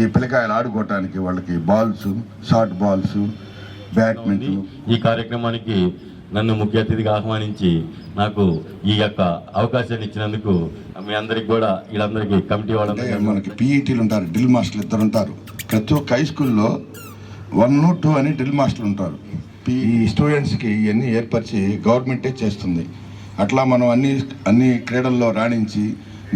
ఈ పిల్లకాయలు ఆడుకోవటానికి వాళ్ళకి బాల్స్ షార్ట్ బాల్స్ బ్యాడ్మింటన్. ఈ కార్యక్రమానికి నన్ను ముఖ్య అతిథిగా ఆహ్వానించి నాకు ఈ యొక్క అవకాశాన్ని ఇచ్చినందుకు మీ అందరికి కూడా వీళ్ళందరికీ కమిటీ వాళ్ళందరికీ మనకి పీఈటీలు ఉంటారు డ్రిల్ మాస్టర్లు ఇద్దరు ఉంటారు. ప్రతి ఒక్క హై స్కూల్లో వన్ టూ అని డ్రిల్ మాస్టర్లు ఉంటారు. ఈ స్టూడెంట్స్కి ఇవన్నీ ఏర్పరిచి గవర్నమెంటే చేస్తుంది. అట్లా మనం అన్ని అన్ని క్రీడల్లో రాణించి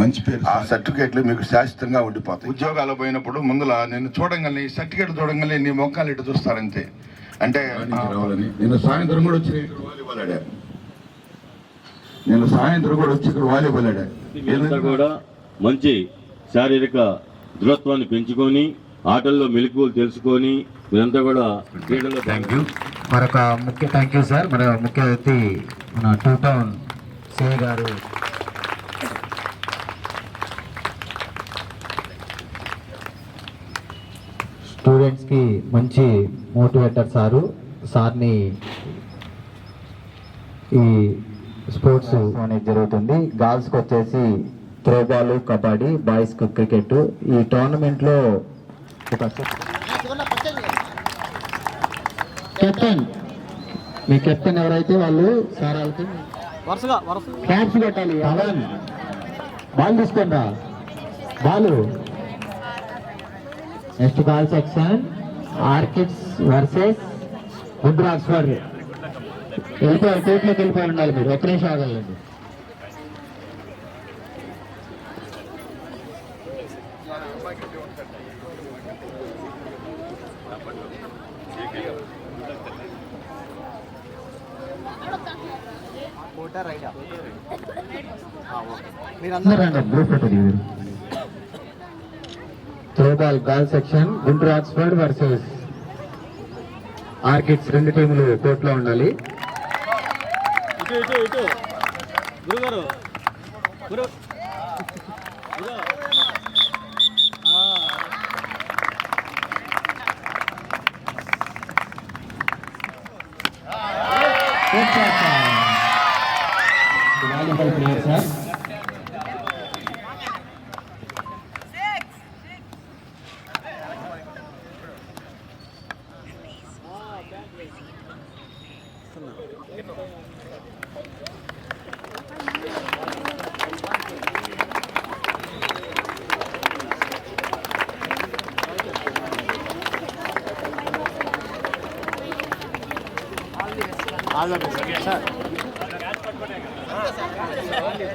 మంచి పేరు ఆ సర్టిఫికేట్లు మీకు శాశ్వతంగా ఉండిపోతాయి. ఉద్యోగాలు పోయినప్పుడు ముందుల నేను చూడంగానే ఈ సర్టిఫికేట్ చూడంగానే నీ మొక్కలు ఇటు చూస్తారంతే. అంటే నేను సాయంత్రం కూడా వచ్చి ఇక్కడ వాలీబాల్ ఆడా నేను సాయంత్రం కూడా వచ్చి ఇక్కడ వాలీబాల్ ఆడా కూడా మంచి శారీరక దృఢత్వాన్ని పెంచుకొని ఆటల్లో మెలకువలు తెలుసుకొని మీరంతా కూడా క్రీడల్లో థ్యాంక్ యూ మరొక ముఖ్య థ్యాంక్ యూ సార్ మరొక ముఖ్య అతిథి మన టూ టౌన్ సిఐ గారు స్టూడెంట్స్కి మంచి మోటివేటర్ సారు సార్ని ఈ స్పోర్ట్స్ అనేది జరుగుతుంది. గర్ల్స్కి వచ్చేసి త్రోబాల్ కబడ్డీ బాయ్స్కి క్రికెట్. ఈ టోర్నమెంట్లో ఒక కెప్టెన్. మీ కెప్టెన్ ఎవరైతే వాళ్ళు? సార్ వాళ్ళకి క్యాప్స్ కొట్టాలి. Ball తీసుకోండా ball. Next ball section Orchids versus Guntur Oxford. వెళ్ళిపోయారు కోర్టులోకి వెళ్ళిపోయి ఉండాలి మీరు. ఒక్క నిమిషం ఆగలండి రండి throwball girls section Guntur Oxford versus Orchids రెండు టీములు కోర్టులో ఉండాలి. Volleyball player sir all the best sir okay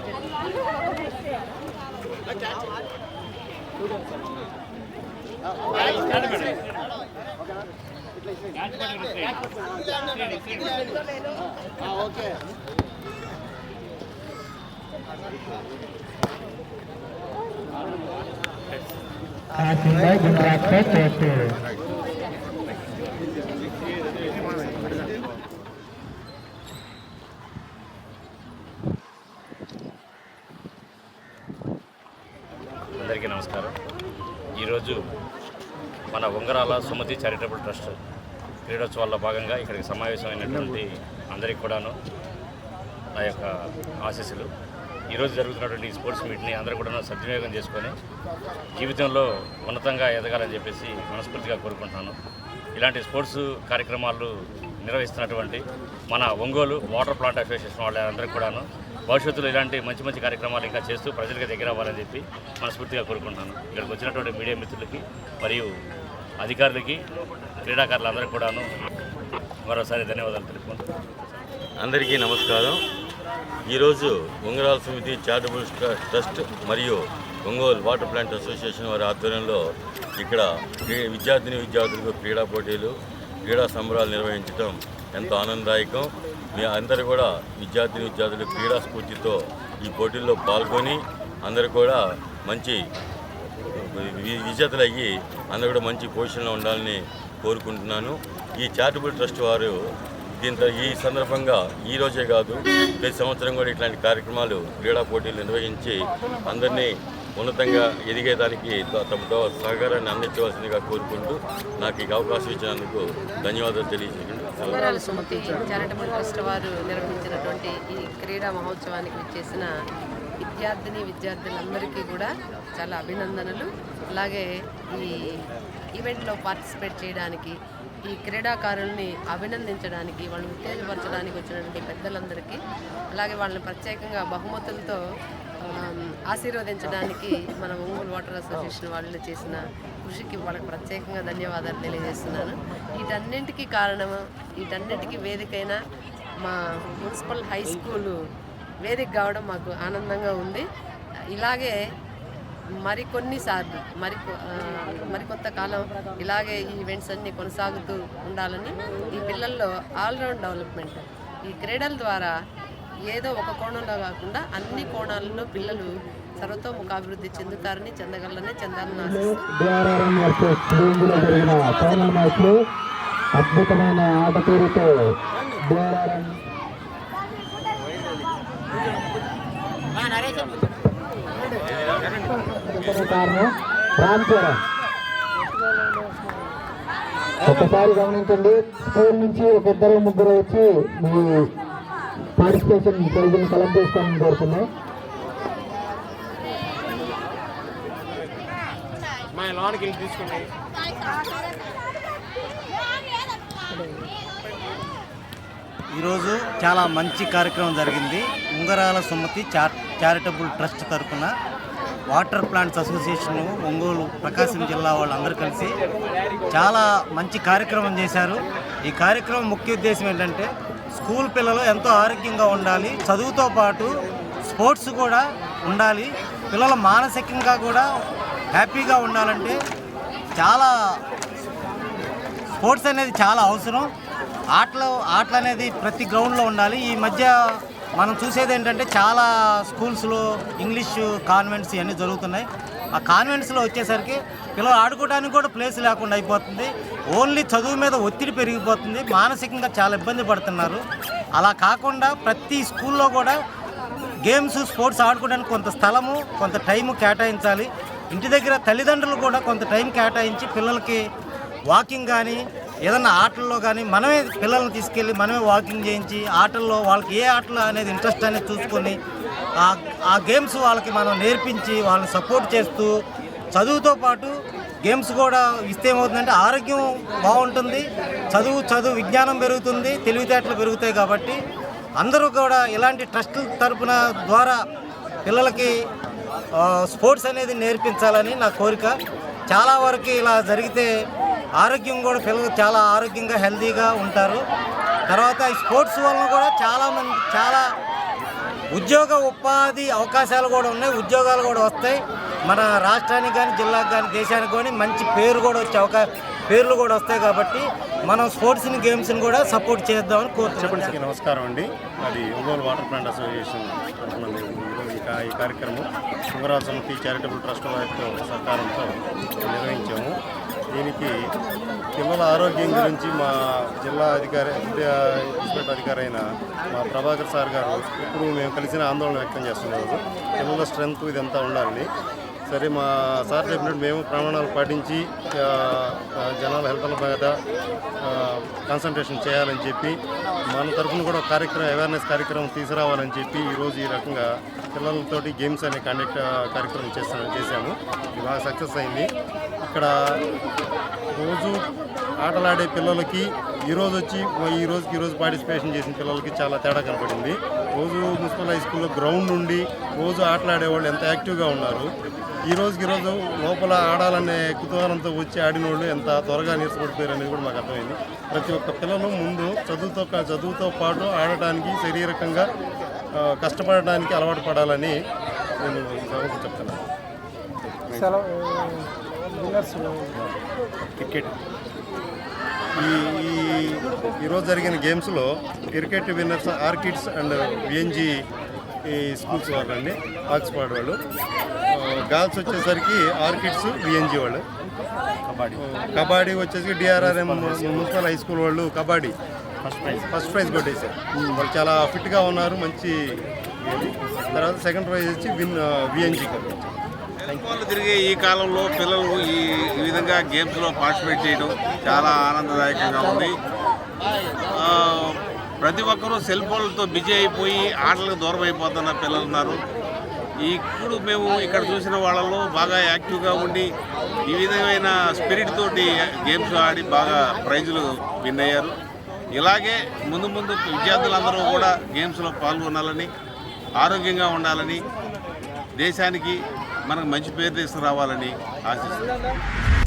Kakinada అందరికీ నమస్కారం. ఈరోజు మన ఉంగరాల సుమతి చారిటబుల్ ట్రస్ట్ క్రీడోత్సవాల్లో భాగంగా ఇక్కడికి సమావేశమైనటువంటి అందరికీ కూడాను నా యొక్క ఆశీస్సులు. ఈరోజు జరుగుతున్నటువంటి ఈ స్పోర్ట్స్ మీట్ని అందరూ కూడా సద్వినియోగం చేసుకొని జీవితంలో ఉన్నతంగా ఎదగాలని చెప్పేసి మనస్ఫూర్తిగా కోరుకుంటున్నాను. ఇలాంటి స్పోర్ట్స్ కార్యక్రమాలు నిర్వహిస్తున్నటువంటి మన ఒంగోలు వాటర్ ప్లాంట్ అసోసియేషన్ వాళ్ళందరికీ కూడాను భవిష్యత్తులో ఇలాంటి మంచి మంచి కార్యక్రమాలు ఇంకా చేస్తూ ప్రజలకు దగ్గర అవ్వాలని చెప్పి మనస్ఫూర్తిగా కోరుకుంటున్నాను. ఇక్కడికి వచ్చినటువంటి మీడియా మిత్రులకి మరియు అధికారులకి క్రీడాకారులందరికీ కూడాను మరోసారి ధన్యవాదాలు తెలుపుకుంటూ. అందరికీ నమస్కారం. ఈరోజు ఉంగరాల సమితి చారిటబుల్ ట్రస్ట్ మరియు ఒంగోలు వాటర్ ప్లాంట్ అసోసియేషన్ వారి ఆధ్వర్యంలో ఇక్కడ విద్యార్థిని విద్యార్థులకు క్రీడా పోటీలు క్రీడా సంబరాలు నిర్వహించడం ఎంతో ఆనందదాయకం. మీ అందరూ కూడా విద్యార్థిని విద్యార్థులు క్రీడా స్ఫూర్తితో ఈ పోటీల్లో పాల్గొని అందరూ కూడా మంచి విజేతలయ్యి విజేతలు అయ్యి అందరూ కూడా మంచి పొజిషన్లో ఉండాలని కోరుకుంటున్నాను. ఈ చారిటబుల్ ట్రస్ట్ వారు దీంతో ఈ సందర్భంగా ఈ రోజే కాదు ప్రతి సంవత్సరం కూడా ఇట్లాంటి కార్యక్రమాలు క్రీడా పోటీలు నిర్వహించి అందరినీ ఉన్నతంగా ఎదిగేదానికి తమ తమతో సహకారాన్ని అందించవలసిందిగా కోరుకుంటూ నాకు ఈ అవకాశం ఇచ్చినందుకు ధన్యవాదాలు తెలియజేయండి సుమతి చారిటబుల్ ట్రస్ట్ వారు నిర్వహించినటువంటి ఈ క్రీడా మహోత్సవానికి వచ్చేసిన విద్యార్థిని విద్యార్థులందరికీ కూడా చాలా అభినందనలు. అలాగే ఈ ఈవెంట్లో పార్టిసిపేట్ చేయడానికి ఈ క్రీడాకారుల్ని అభినందించడానికి వాళ్ళని ఉత్తేజపరచడానికి వచ్చినటువంటి పెద్దలందరికీ అలాగే వాళ్ళని ప్రత్యేకంగా బహుమతులతో ఆశీర్వదించడానికి మన ఒంగోలు వాటర్ అసోసియేషన్ వాళ్ళు చేసిన కృషికి వాళ్ళకి ప్రత్యేకంగా ధన్యవాదాలు తెలియజేస్తున్నాను. వీటన్నింటికీ కారణము వీటన్నిటికీ వేదికైన మా మున్సిపల్ హై స్కూలు వేదిక కావడం మాకు ఆనందంగా ఉంది. ఇలాగే మరికొన్ని సార్లు మరి మరికొంత కాలం ఇలాగే ఈ ఈవెంట్స్ అన్నీ కొనసాగుతూ ఉండాలని ఈ పిల్లల్లో ఆల్రౌండ్ డెవలప్మెంట్ ఈ క్రీడల ద్వారా ఏదో ఒక కోణంలో కాకుండా అన్ని కోణాలలో పిల్లలు సర్వతోముఖాభివృద్ధి చెందుతారని చెందగలరని చెందాలని అద్భుతమైన ఆట ఒకసారి గమనించండి. స్కూల్ నుంచి ఒక ఇద్దరు ముగ్గురు వచ్చి మీ పార్టిసిపేషన్ ప్రైజ్ని కలెక్ట్ చేసుకోవాలని కోరుతున్నాం. మా లోనికి తీసుకోండి ఈరోజు చాలా మంచి కార్యక్రమం జరిగింది. ఉంగరాల సుమతి చార్ చారిటబుల్ ట్రస్ట్ తరఫున water plants association Ongole Prakasam జిల్లా వాళ్ళందరూ కలిసి చాలా మంచి కార్యక్రమం చేశారు. ఈ కార్యక్రమం ముఖ్య ఉద్దేశం ఏంటంటే స్కూల్ పిల్లలు ఎంతో ఆరోగ్యంగా ఉండాలి. చదువుతో పాటు స్పోర్ట్స్ కూడా ఉండాలి. పిల్లలు మానసికంగా కూడా హ్యాపీగా ఉండాలంటే చాలా స్పోర్ట్స్ అనేది చాలా అవసరం. ఆటలు ఆటలు అనేది ప్రతి గ్రౌండ్లో ఉండాలి. ఈ మధ్య మనం చూసేది ఏంటంటే చాలా స్కూల్స్లో ఇంగ్లీష్ కాన్వెంట్స్ ఇవన్నీ జరుగుతున్నాయి. ఆ కాన్వెంట్స్లో వచ్చేసరికి పిల్లలు ఆడుకోవడానికి కూడా ప్లేస్ లేకుండా అయిపోతుంది. ఓన్లీ చదువు మీద ఒత్తిడి పెరిగిపోతుంది. మానసికంగా చాలా ఇబ్బంది పడుతున్నారు. అలా కాకుండా ప్రతి స్కూల్లో కూడా గేమ్స్ స్పోర్ట్స్ ఆడుకోవడానికి కొంత స్థలము కొంత టైము కేటాయించాలి. ఇంటి దగ్గర తల్లిదండ్రులు కూడా కొంత టైం కేటాయించి పిల్లలకి వాకింగ్ కానీ ఏదన్నా ఆటల్లో కానీ మనమే పిల్లల్ని తీసుకెళ్ళి మనమే వాకింగ్ చేయించి ఆటల్లో వాళ్ళకి ఏ ఆటలు అనేది ఇంట్రెస్ట్ అనేది చూసుకొని ఆ- ఆ గేమ్స్ వాళ్ళకి మనం నేర్పించి వాళ్ళని సపోర్ట్ చేస్తూ చదువుతో పాటు గేమ్స్ కూడా ఇస్తే ఏమవుతుందంటే ఆరోగ్యం బాగుంటుంది చదువు చదువు విజ్ఞానం పెరుగుతుంది తెలివితేటలు పెరుగుతాయి కాబట్టి అందరూ కూడా ఇలాంటి ట్రస్టుల తరపున ద్వారా పిల్లలకి స్పోర్ట్స్ అనేది నేర్పించాలని నా కోరిక. చాలా వరకు ఇలా జరిగితే ఆరోగ్యం కూడా పిల్లలు చాలా ఆరోగ్యంగా హెల్తీగా ఉంటారు. తర్వాత ఈ స్పోర్ట్స్ వలన కూడా చాలా మంది చాలా ఉద్యోగ ఉపాధి అవకాశాలు కూడా ఉన్నాయి ఉద్యోగాలు కూడా వస్తాయి. మన రాష్ట్రానికి కానీ జిల్లాకు కానీ దేశానికి కానీ మంచి పేరు కూడా వచ్చే అవకాశ పేర్లు కూడా వస్తాయి కాబట్టి మనం స్పోర్ట్స్ని గేమ్స్ని కూడా సపోర్ట్ చేద్దామని కోరుతున్నాం. నమస్కారం అండి. అది ఒంగోలు వాటర్ ప్లాంట్ అసోసియేషన్ ఈ కార్యక్రమం శృంగరాజ సమితి చారిటబుల్ ట్రస్ట్ వారితో సహకారంతో నిర్వహించాము. దీనికి పిల్లల ఆరోగ్యం గురించి మా జిల్లా అధికారి ఇన్స్పెక్టర్ అధికారి అయిన మా ప్రభాకర్ సార్ గారు ఇప్పుడు మేము కలిసిన ఆందోళన వ్యక్తం చేస్తున్నారు. పిల్లల స్ట్రెంగ్త్ ఇదంతా ఉండాలని. సరే మా సార్ చెప్పినట్టు మేము ప్రమాణాలు పాటించి జనాల హెల్త్ మీద కాన్సన్ట్రేషన్ చేయాలని చెప్పి మన తరఫున కూడా కార్యక్రమం అవేర్నెస్ కార్యక్రమం తీసుకురావాలని చెప్పి ఈరోజు ఈ రకంగా పిల్లలతోటి గేమ్స్ అనే కండక్ట్ కార్యక్రమం చేస్తాం చేశాము. ఇది బాగా సక్సెస్ అయింది. ఇక్కడ రోజు ఆటలాడే పిల్లలకి ఈరోజు వచ్చి ఈ రోజుకి ఈరోజు పార్టిసిపేషన్ చేసిన పిల్లలకి చాలా తేడా కనపడింది. రోజు మున్సిపల్ హై స్కూల్లో గ్రౌండ్ నుండి రోజు ఆటలాడే వాళ్ళు ఎంత యాక్టివ్గా ఉన్నారు ఈ రోజుకి ఈ రోజు లోపల ఆడాలనే కుతూహలంతో వచ్చి ఆడిన వాళ్ళు ఎంత త్వరగా నీరసపడిపోయారు అనేది కూడా మాకు అర్థమైంది. ప్రతి ఒక్క పిల్లలు ముందు చదువుతో చదువుతో పాటు ఆడటానికి శారీరకంగా ఆ, కష్టపడడానికి అలవాటు పడాలని నేను చెప్తున్నాను. క్రికెట్. ఈ ఈ- ఈరోజు జరిగిన గేమ్స్లో cricket winners Orchids and VNG ఈ స్కూల్స్ వాళ్ళు అండి ఆక్స్ఫర్డ్ వాళ్ళు. గర్ల్స్ వచ్చేసరికి ఆర్కిడ్స్ విఎన్జి వాళ్ళు. కబడ్డీ. కబడ్డీ వచ్చేసి డిఆర్ఆర్ఎం మున్సిపల్ హై స్కూల్ వాళ్ళు kabaddi. First prize first prize కొట్టేశారు. వాళ్ళు చాలా ఫిట్గా ఉన్నారు మంచి. తర్వాత సెకండ్ ప్రైజ్ వచ్చి విన్ విఎన్జి వాళ్ళు తిరిగే ఈ కాలంలో పిల్లలు ఈ విధంగా గేమ్స్లో పార్టిసిపేట్ చేయడం చాలా ఆనందదాయకంగా ఉంది. ప్రతి ఒక్కరూ సెల్ ఫోన్లతో బిజీ అయిపోయి ఆటలకు దూరం అయిపోతున్న పిల్లలు ఉన్నారు. ఇప్పుడు మేము ఇక్కడ చూసిన వాళ్ళలో బాగా యాక్టివ్గా ఉండి ఈ విధమైన స్పిరిట్ తోటి గేమ్స్ ఆడి బాగా ప్రైజులు విన్ అయ్యారు. ఇలాగే ముందు ముందు విద్యార్థులందరూ కూడా గేమ్స్లో పాల్గొనాలని ఆరోగ్యంగా ఉండాలని దేశానికి మనకు మంచి పేరు తీసుకురావాలని ఆశిస్తున్నాను